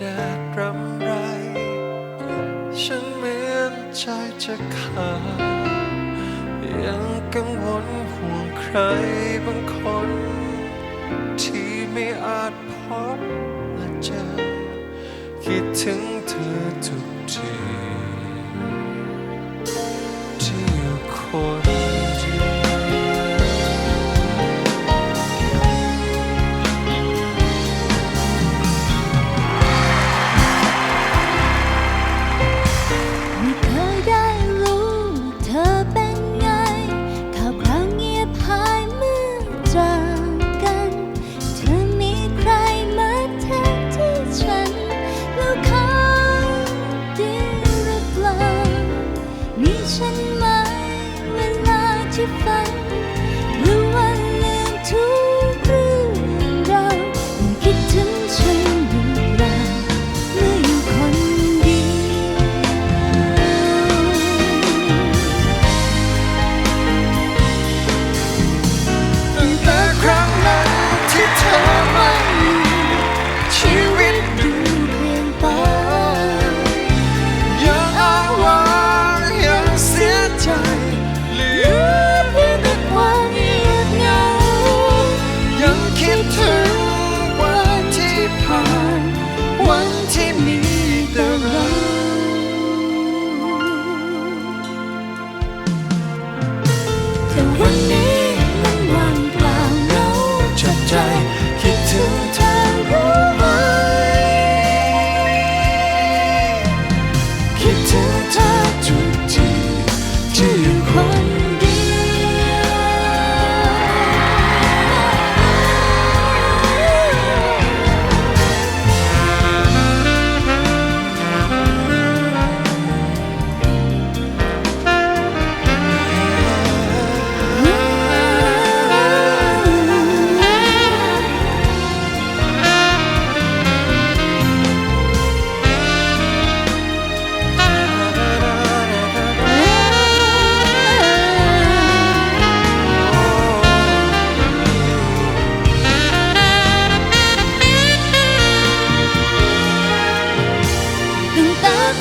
แดดรำไร ฉันเหมือนใจจะขาดยังกังวลห่วงใครบางคน ที่ไม่อาจพบและเจอ คิดถึงเธอทุกทีที่อยู่คน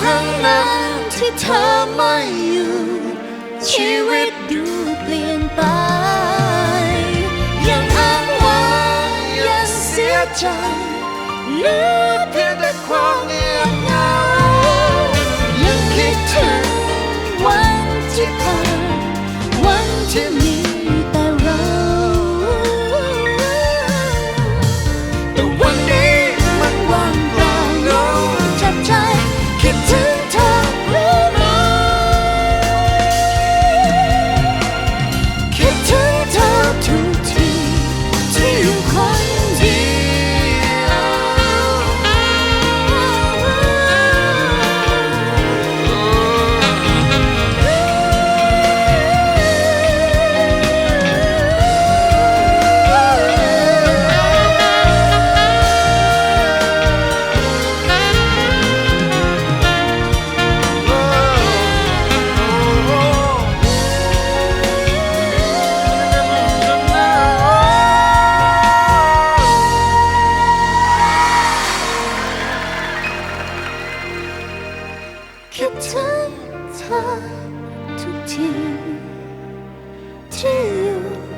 ครั้งนั้นที่เธอไม่อยู่ ชีวิตดูเปลี่ยนไป ยังอ้างว้างยังเสียใจลืมเพียงแต่ความเงียบเหงายังคิดถึงวันที่ผ่านวันที่มี เธอทุกทีที่อยู่